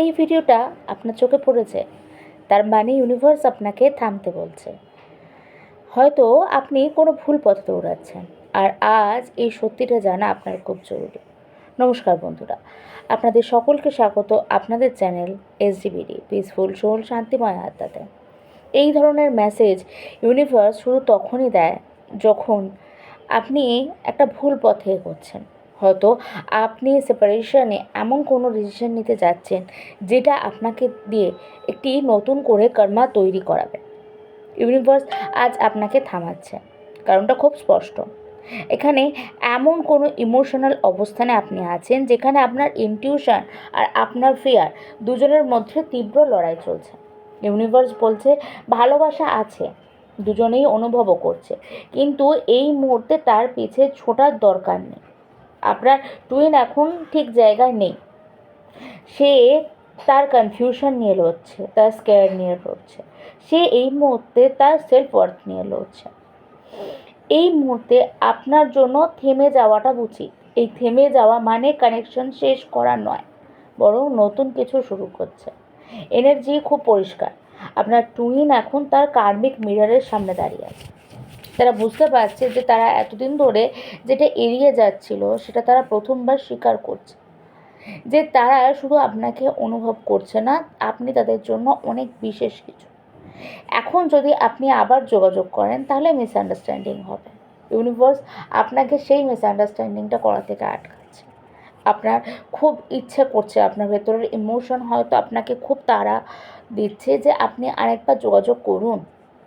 এই ভিডিওটা আপনার চোখে পড়েছে, তার মানে ইউনিভার্স আপনাকে থামতে বলছে। হয়তো আপনি কোনো ভুল পথে দৌড়াচ্ছেন, আর আজ এই সত্যিটা জানা আপনার খুব জরুরি। নমস্কার বন্ধুরা, আপনাদের সকলকে স্বাগত আপনাদের চ্যানেল এসডিবিডি পিসফুল সোল শান্তিময় আত্মাতে। এই ধরনের মেসেজ ইউনিভার্স শুধু তখনই দেয় যখন আপনি একটা ভুল পথে এগোচ্ছেন। হয়তো আপনি সেপারেশনে এমন কোনো ডিসিশন নিতে যাচ্ছেন যেটা আপনাকে দিয়ে একটি নতুন করে কর্মা তৈরি করাবে। ইউনিভার্স আজ আপনাকে থামাচ্ছে, কারণটা খুব স্পষ্ট। এখানে এমন কোনো ইমোশনাল অবস্থানে আপনি আছেন যেখানে আপনার ইনটিউশন আর আপনার ফিয়ার দুজনের মধ্যে তীব্র লড়াই চলছে। ইউনিভার্স বলছে, ভালোবাসা আছে, দুজনেই অনুভবও করছে, কিন্তু এই মুহূর্তে তার পিছে ছোটার দরকার নেই। আপনার টুইন এখন ঠিক জায়গায় নেই। সে তার কনফিউশন নিয়ে লড়ছে, তার স্কেয়ার নিয়ে লড়ছে। সে এই মুহূর্তে তার সেলফ ওয়ার্থ নিয়ে লড়ছে। এই মুহূর্তে আপনার জন্য থেমে যাওয়াটা উচিত। এই থেমে যাওয়া মানে কানেকশন শেষ করা নয়, বরং নতুন কিছু শুরু করছে। এনার্জি খুব পরিষ্কার। আপনার টুইন এখন তার কার্মিক মিররের সামনে দাঁড়িয়ে আছে। তারা বুঝতে পারছে যে তারা এতদিন ধরে যেটা এড়িয়ে যাচ্ছিল, সেটা তারা প্রথমবার স্বীকার করছে। যে তারা শুধু আপনাকে অনুভব করছে না, আপনি তাদের জন্য অনেক বিশেষ কিছু। এখন যদি আপনি আবার যোগাযোগ করেন, তাহলে মিসআন্ডারস্ট্যান্ডিং হবে। ইউনিভার্স আপনাকে সেই মিসআন্ডারস্ট্যান্ডিংটা করা থেকে আটকাচ্ছে। আপনার খুব ইচ্ছে করছে, আপনার ভেতরের ইমোশন হয়তো আপনাকে খুব তাড়া দিচ্ছে যে আপনি আরেকবার যোগাযোগ করুন।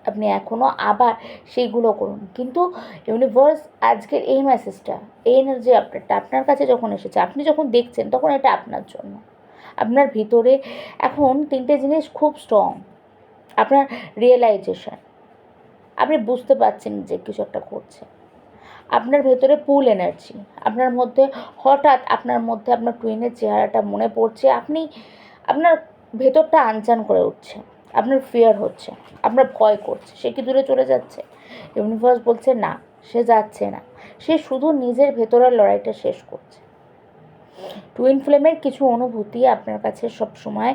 আপনি এখনও আবার সেইগুলো করুন। কিন্তু ইউনিভার্স আজকের এই মেসেজটা এই এনার্জি আপডেটটা আপনার কাছে যখন এসেছে, আপনি যখন দেখছেন, তখন এটা আপনার জন্য। আপনার ভিতরে এখন তিনটে জিনিস খুব স্ট্রং আপনার রিয়েলাইজেশন আপনি বুঝতে পারছেন যে কিছু একটা করছে আপনার ভেতরে পুল এনার্জি আপনার মধ্যে হঠাৎ আপনার মধ্যে আপনার টুইনের চেহারাটা মনে পড়ছে, আপনি আপনার ভেতরটা আনচান করে উঠছে। আপনার ফিয়ার হচ্ছে, আপনার ভয় করছে, সে কি দূরে চলে যাচ্ছে? ইউনিভার্স বলছে, না, সে যাচ্ছে না। সে শুধু নিজের ভেতরের লড়াইটা শেষ করছে। টুইন ফ্লেমের কিছু অনুভূতি আপনার কাছে সব সময়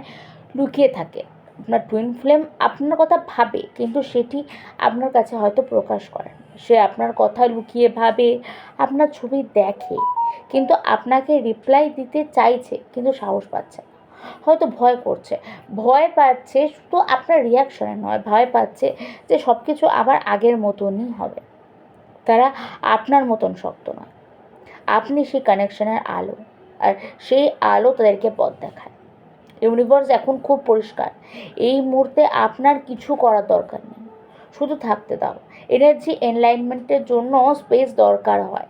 লুকিয়ে থাকে। আপনার টুইন ফ্লেম আপনার কথা ভাবে, কিন্তু সেটি আপনার কাছে হয়তো প্রকাশ করে সে আপনার কথা লুকিয়ে ভাবে, আপনার ছবি দেখে, কিন্তু আপনাকে রিপ্লাই দিতে চাইছে, কিন্তু সাহস পাচ্ছে হয়তো ভয় করছে। ভয় পাচ্ছে শুধু আপনার রিয়াকশনে নয়, ভয় পাচ্ছে যে সব কিছু আবার আগের মতনই হবে। তারা আপনার মতন শক্ত নয়। আপনি সেই কানেকশনের আলো, আর সেই আলো তাদেরকে পথ দেখায়। ইউনিভার্স এখন খুব পরিষ্কার। এই মুহূর্তে আপনার কিছু করার দরকার নেই। শুধু থাকতে দাও। এনার্জি এনলাইনমেন্টের জন্য স্পেস দরকার হয়।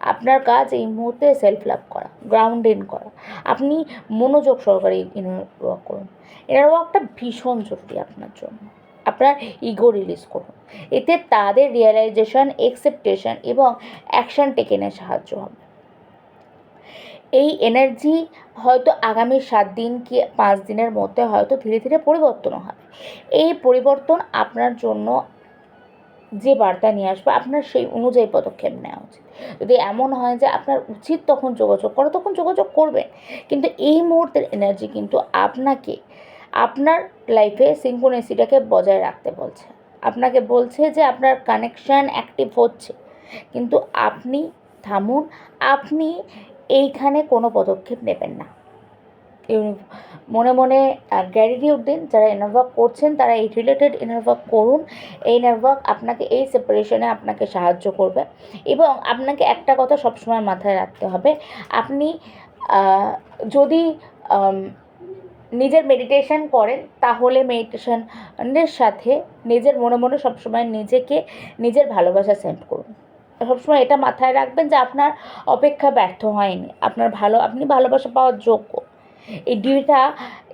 আপনার কাজ এই মুহূর্তে সেলফ লাভ করা গ্রাউন্ড ইন করা। আপনি মনোযোগ সহকারে ইনার ওয়ার্ক করুন। ইনার ওয়ার্কটা ভীষণ জরুরি আপনার জন্য। আপনার ইগো রিলিজ করুন। এতে তাদের রিয়েলাইজেশন একসেপ্টেশন এবং অ্যাকশন টেকেনে সাহায্য হবে। এই এনার্জি হয়তো আগামী সাত দিন কি পাঁচ দিনের মধ্যে হয়তো ধীরে ধীরে পরিবর্তন হবে। এই পরিবর্তন আপনার জন্য যে বার্তা নিয়ে আসবে, আপনার সেই অনুযায়ী পদক্ষেপ নেওয়া উচিত। যদি এমন হয় যে আপনার উচিত তখন যোগাযোগ করা, তখন যোগাযোগ করবেন। কিন্তু এই মুহূর্তের এনার্জি কিন্তু আপনাকে, আপনার লাইফে সিঙ্কোনেসিটাকে বজায় রাখতে বলছে। আপনাকে বলছে যে আপনার কানেকশান অ্যাক্টিভ হচ্ছে। কিন্তু আপনি, থামুন, আপনি এইখানে কোনো পদক্ষেপ নেবেন না। মনে মনে গ্র্যাটিটিউড দিন যারা ইনারওয়ার্ক করছেন, তারা এই রিলেটেড ইনারওয়ার্ক করুন। এই ইনারওয়ার্ক আপনাকে এই সেপারেশনে আপনাকে সাহায্য করবে। এবং আপনাকে একটা কথা সবসময় মাথায় রাখতে হবে, আপনি যদি নিজের মেডিটেশন করেন, তাহলে মেডিটেশনের সাথে নিজের মনে মনে সবসময় নিজেকে, নিজের ভালোবাসা সেন্ড করুন। সবসময় এটা মাথায় রাখবেন যে আপনার অপেক্ষা ব্যর্থ হয়নি। আপনার ভালো, আপনি ভালোবাসা পাওয়ার যোগ্য। এই ডিটা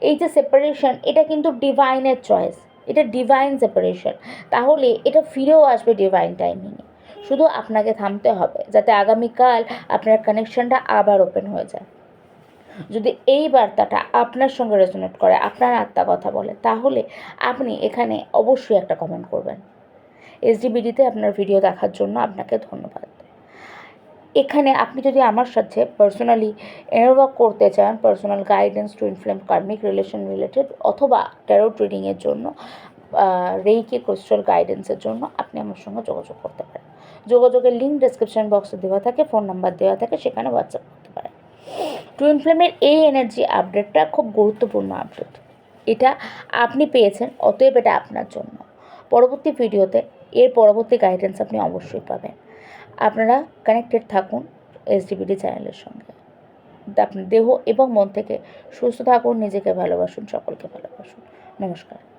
এই যে সেপারেশন এটা কিন্তু ডিভাইনের চয়েস এটা ডিভাইন সেপারেশন তাহলে এটা ফিরেও আসবে ডিভাইন টাইমিংয়ে শুধু আপনাকে থামতে হবে, যাতে আগামীকাল আপনার কানেকশনটা আবার ওপেন হয়ে যায়। যদি এই বার্তাটা আপনার সঙ্গে রেজোনেট করে, আপনার আত্মা কথা বলে, তাহলে আপনি এখানে অবশ্যই একটা কমেন্ট করবেন। এসডিবিডিতে আপনার ভিডিও দেখার জন্য আপনাকে ধন্যবাদ। এখানে আপনি যদি আমার সাথে পার্সোনালি এনারওয়ার্ক করতে চান personal guidance twin flame karmic relation related অথবা ট্যারো ট্রেডিংয়ের জন্য রেইকি ক্রিস্টাল গাইডেন্সের জন্য আপনি আমার সঙ্গে যোগাযোগ করতে পারেন। যোগাযোগের লিঙ্ক ডেসক্রিপশন বক্সে দেওয়া থাকে ফোন নাম্বার দেওয়া থাকে, সেখানে হোয়াটসঅ্যাপ করতে পারেন। টুইন ফ্লেমের এই এনার্জি আপডেটটা খুব গুরুত্বপূর্ণ আপডেট এটা আপনি পেয়েছেন, অতএব এটা আপনার জন্য। পরবর্তী ভিডিওতে এর পরবর্তী গাইডেন্স আপনি অবশ্যই পাবেন। আপনারা কানেক্টেড থাকুন এসডিবিডি চ্যানেলের সঙ্গে। আপনার দেহ এবং মন থেকে সুস্থ থাকুন, নিজেকে ভালোবাসুন, সকলকে ভালোবাসুন। নমস্কার।